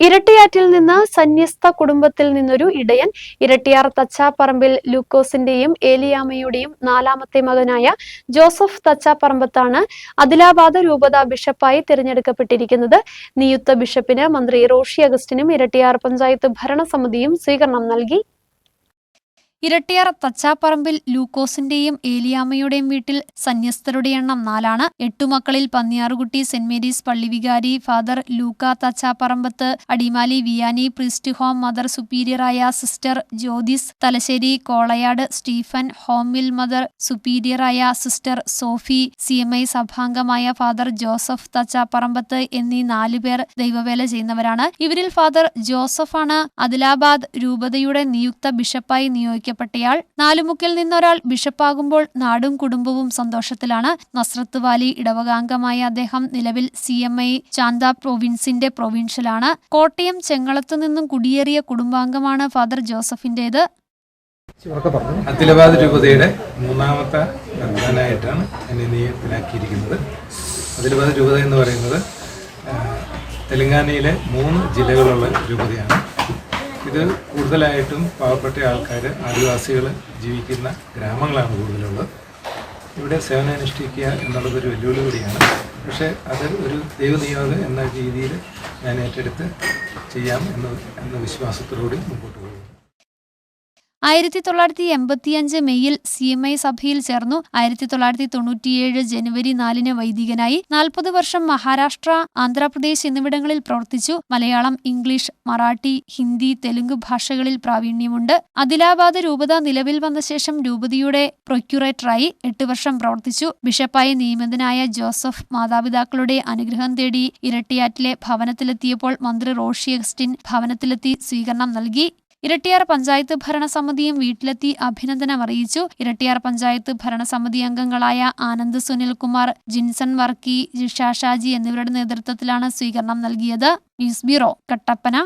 ഇരട്ടിയാറ്റിൽ നിന്ന് സന്യസ്ത കുടുംബത്തിൽ നിന്നൊരു ഇടയൻ ഇരട്ടിയാർ തച്ചാപ്പറമ്പിൽ ലൂക്കോസിന്റെയും ഏലിയാമയുടെയും നാലാമത്തെ മകനായ ജോസഫ് തച്ചാപ്പറമ്പത്താണ് അദിലാബാദ രൂപത ബിഷപ്പായി തിരഞ്ഞെടുക്കപ്പെട്ടിരിക്കുന്നത്. നിയുക്ത ബിഷപ്പിന് മന്ത്രി റോഷി അഗസ്റ്റിനും ഇരട്ടിയാർ പഞ്ചായത്ത് ഭരണസമിതിയും സ്വീകരണം നൽകി. ഇരട്ടിയാർ തച്ചാപ്പറമ്പിൽ ലൂക്കോസിന്റെയും ഏലിയാമ്മയുടെയും വീട്ടിൽ സന്യസ്തരുടെ എണ്ണം നാലാണ്. എട്ടു മക്കളിൽ പന്നിയാറുകുട്ടി saint Mary's പള്ളിവികാരി father Luka Thachaparambath Adimali Vianney priest home mother സുപ്പീരിയറായ sister Jyothis Thalassery Kolayad Stephen ഹോമിൽ mother സുപ്പീരിയറായ sister Sophie C M I സഭാംഗമായ father Joseph Thachaparambath എന്നീ നാലുപേർ ദൈവവേല ചെയ്യുന്നവരാണ്. ഇവരിൽ ഫാദർ ജോസഫാണ്. അദിലാബാദ് രൂപതയുടെ നിയുക്ത ബിഷപ്പായി നിയോഗിക്കപ്പെട്ടയാൾ നാലുമുക്കിൽ നിന്നൊരാൾ ബിഷപ്പാകുമ്പോൾ നാടും കുടുംബവും സന്തോഷത്തിലാണ്. നസ്രത്ത് വാലി ഇടവകാംഗമായ അദ്ദേഹം നിലവിൽ സി എം ഐ ചാന്ത പ്രൊവിൻസിന്റെ പ്രൊവിൻഷ്യലാണ്. കോട്ടയം ചെങ്ങളത്തു നിന്നും കുടിയേറിയ കുടുംബാംഗമാണ് ഫാദർ ജോസഫിന്റേത്. അതിലബാദ് രൂപതയുടെ മൂന്നാമത്തെ പ്രധാനമായിട്ടാണ് എന്നെ നിയമത്തിലാക്കിയിരിക്കുന്നത് അതിലബാദ് രൂപത എന്ന് പറയുന്നത് തെലങ്കാനയിലെ മൂന്ന് ജില്ലകളുള്ള രൂപതയാണ്. ഇത് കൂടുതലായിട്ടും പാവപ്പെട്ട ആൾക്കാർ ആദിവാസികൾ ജീവിക്കുന്ന ഗ്രാമങ്ങളാണ് കൂടുതലുള്ളത്. ഇവിടെ സേവനം അനുഷ്ഠിക്കുക എന്നുള്ളതൊരു വെല്ലുവിളി കൂടിയാണ്. പക്ഷേ അത് ഒരു ദൈവനിയോഗം എന്ന രീതിയിൽ ഞാൻ ഏറ്റെടുത്ത് ചെയ്യാം എന്ന എന്ന വിശ്വാസത്തോടുകൂടി മുമ്പോട്ട് പോകുന്നു. ആയിരത്തി തൊള്ളായിരത്തി എൺപത്തിയഞ്ച് മെയ്യിൽ സി എം ഐ സഭയിൽ ചേർന്നു. ആയിരത്തി തൊള്ളായിരത്തി തൊണ്ണൂറ്റിയേഴ് ജനുവരി നാലിന് വൈദികനായി നാൽപ്പത് വർഷം മഹാരാഷ്ട്ര ആന്ധ്രാപ്രദേശ് എന്നിവിടങ്ങളിൽ പ്രവർത്തിച്ചു. മലയാളം ഇംഗ്ലീഷ് മറാഠി ഹിന്ദി തെലുങ്ക് ഭാഷകളിൽ പ്രാവീണ്യമുണ്ട്. അദിലാബാദ് രൂപത നിലവിൽ വന്ന ശേഷം രൂപതയുടെ പ്രൊക്യൂറേറ്ററായി എട്ട് വർഷം പ്രവർത്തിച്ചു. ബിഷപ്പായി നിയമിതനായ ജോസഫ് മാതാപിതാക്കളുടെ അനുഗ്രഹം തേടി ഇരട്ടിയാറ്റിലെ ഭവനത്തിലെത്തിയപ്പോൾ മന്ത്രി റോഷി അഗസ്റ്റിൻ ഭവനത്തിലെത്തി സ്വീകരണം നൽകി. ഇരട്ടിയാർ പഞ്ചായത്ത് ഭരണസമിതിയും വീട്ടിലെത്തി അഭിനന്ദനം അറിയിച്ചു. ഇരട്ടിയാർ പഞ്ചായത്ത് ഭരണസമിതി അംഗങ്ങളായ ആനന്ദ് സുനിൽകുമാർ ജിൻസൺ വർക്കി ജിഷ ഷാജി എന്നിവരുടെ നേതൃത്വത്തിലാണ് സ്വീകരണം നൽകിയത്. News bureau Kattappana.